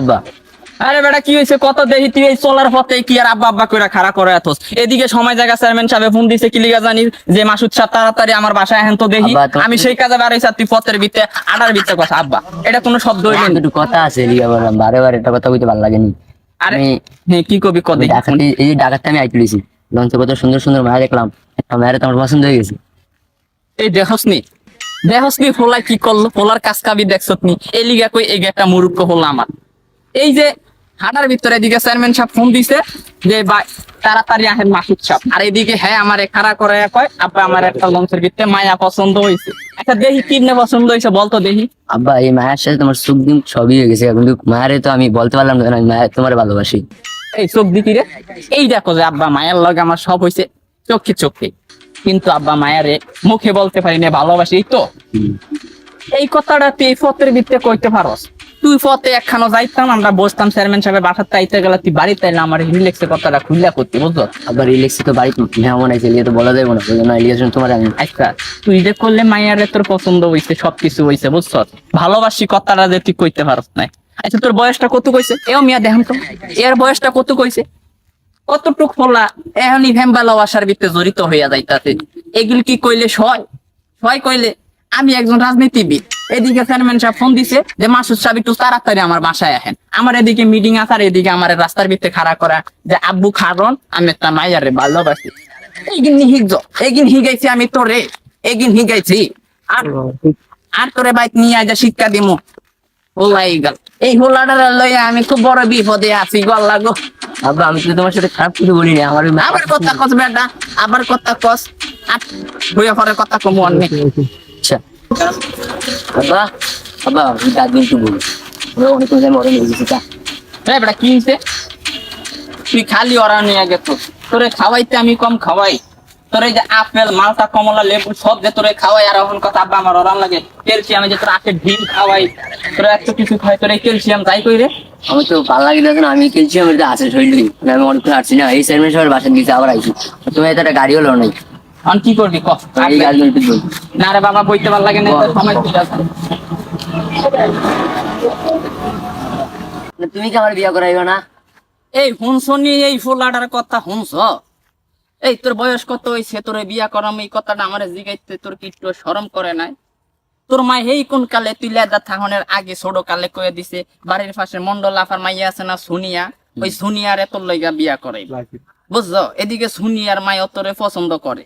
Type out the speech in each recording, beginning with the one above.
আব্বা আরে বেটা কি হয়েছে? কত দেখি তুই এই চলার পথে কি আর আব্বা আব্বা করে খাড়া করে এতস এদিকে সময় জায়গা চেয়ারম্যান সাহেব ফোন দিছে কি লিগা জানি যে মাসুদ সাহেব তাড়াতাড়ি আমার বাসায় হেন তো দেখি। আমি সেই কাজে বাড়াইছি আর তুই পথের ভিতরে আডার ভিতরে কথা আব্বা। এটা কোনো শব্দ হইলেন একটু কথা আছে লিগা বললাম। বারে বারে একটা কথা কইতে ভালো লাগেনি। আরে হ্যাঁ কি কবি কদ এই ডাকাতে আমি আইতুলিছি লঞ্চে কত সুন্দর সুন্দর মায়া দেখলাম। একটা মায়ের তো আমার পছন্দ হয়ে গেছে। এই দেখসনি দেখসনি ফোলা কি করল? ফোলার কাজ কাবি দেখছত নি। এই লিগা কই এই একটা মুরুক্ষ হলো আমার। এই যে হাটার ভিতরে এদিকে চেয়ারম্যান সাহেব ফোন দিছে যে ভাই তাড়াতাড়ি আহেন মাসুদ সাহেব। আর এদিকে হ্যাঁ আমার খাড়া করে কয় আব্বা আমার একটা লঞ্চের ভিতরে মায়া পছন্দ হয়েছে একটা দেখি কিনে পছন্দ হয়েছে বলতো দেখি। আব্বা এই মায়ের সাথে তোমার সুখ দিন সবই হয়ে গেছে। কিন্তু মায়ের তো আমি বলতে পারলাম না আমি মায়ের তোমার ভালোবাসি। এই চোখ দিকি রে। এই দেখো যে আব্বা মায়ের লগে আমার সব হয়েছে চোখে চোখে। কিন্তু আব্বা মায়ারে মুখে বলতে পারি না ভালোবাসি তো। এই কথাটা তুই ফতের ভিতরে কইতে পারস। তুই পথে একখানো যাইতাম আমরা বসতাম চেয়ারম্যান সাহেবের বাসার তাইতে গেলে তুই বাড়িতে এলে আমার রিলেক্সের কথাটা খুললা করতি বুঝলো আবার রিলেক্সে তো বাড়িতে মেহমান আছে লিয়ে তো বলা যাবে না ওই জন্য তোমার আমি আচ্ছা তুই যে করলে মাইয়ারে তোর পছন্দ হইছে সবকিছু হইছে বুঝছ? ভালোবাসি কথাটা যে তুই কইতে পারস না আচ্ছা তোর বয়সটা কত কইছে? এও মিয়া দেখাম তো। এর বয়সটা কত কইছে? কতটুক ফলা এখনই ভ্যাম ভালোবাসার ভিতরে জড়িত হইয়া যাইতাছে। এগুলি কি কইলে সয়? সয় কইলে আমি একজন রাজনীতিবিদ। এদিকে চেয়ারম্যান সাহেব ফোন দিছে যে মাসুদ সাহেব একটু তাড়াতাড়ি আমার বাসায় আসেন। আমার এদিকে মিটিং আছে আর এদিকে আমার রাস্তার ভিতরে খাড়া করা যে আব্বু খারন আমি তার মাইয়ারে ভালোবাসি। এগিন হিগজ এগিন হিগাইছি আমি তোরে এগিন হিগাইছি। আর আর তোরে বাইক নিয়ে আজ শিক্ষা দিমু। হোলাই গেল। এই হোলাটা লইয়া আমি খুব বড় বিপদে আছি গল লাগো আব্বা আমি তো তোমার সাথে খারাপ কিছু বলিনি আমার আবার কথা কস বেটা আবার কথা কস। আর হইয়া পরে কথা কম অনেক আচ্ছা। তুই তোরে আমি কম খাওয়াই। তোরে যে আপেল, মালটা, কমলা, লেবু সব যে তোরে খাওয়াই, আর এখন কথা আব্বা আমার ওরান লাগে। ক্যালসিয়াম যে তোর আখের ডিম খাওয়াই, তোরা এত কিছু খাওয়াই, তোর ক্যালসিয়াম যাই কই রে। আমি তো ভালো লাগিল না আমি আমার আছে শরীর, আমি অনেক আসছি না। এই বাসা দিয়েছে আবার আইছি তুমি এত একটা গাড়ি হলো নাই। এখন কি করবি? ক। না রে বাবা বইতে ভালো লাগে না সময় চলে আসে। তুমি কি আমার বিয়ে করাইবে না? এই হুনছ নি এই ফুলাটার কথা হুনছ এই তোর বয়স কত হইছে? তোর বিয়া করাম এই কথাটা আমার জিগাইতে তোর কি একটু শরম করে নাই? তোর মা হেই কোন কালে? তুই লেদা থাহনের আগে ছোট কালে কয়ে দিছে বাড়ির পাশে মন্ডল আফার মাইয়া আছে না সুনিয়া? ওই সুনিয়ার এত লইগা বিয়া করে বুঝছ? এদিকে সুনিয়ার মাই তোরে পছন্দ করে।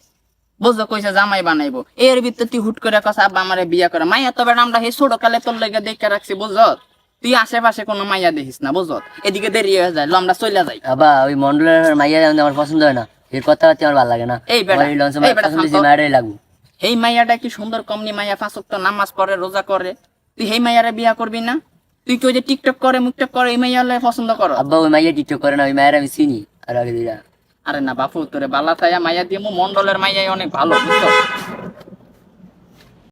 বুঝছ কইছে জামাই বানাইবো। এর ভিতরে তুই হুট করে কথা আব্বা আমারে বিয়া করে। মাইয়া তো বেটা আমরা সেই ছোট কালে তোর লইগা দেখে রাখছি বুঝছ তুই আশেপাশে কোনো মাইয়া দেখিস না বুঝছ এদিকে দেরি হয়ে যায় আমরা চলে যাই বাবা ওই মন্ডলের মাইয়া আমার পছন্দ হয় না। এর কথা আমার ভালো লাগে না। এই বেটা, এই। লাগু এই মাইয়াটা কি সুন্দর কমনি মাইয়া ফাঁসক তো নামাজ পড়ে রোজা করে। তুই এই মাইয়ারে বিয়া করবি না? তুই কি ওই যে টিকটক করে মুকটক করে এই মাইয়া পছন্দ করো? আব্বা ওই মাইয়া টিকটক করে না ওই মায়ের আমি চিনি। আর আগে আরে না বাপু তোরে বালা থায়া মাইয়া দিয়ে মন্ডলের মাইয়াই অনেক ভালো বুঝছ?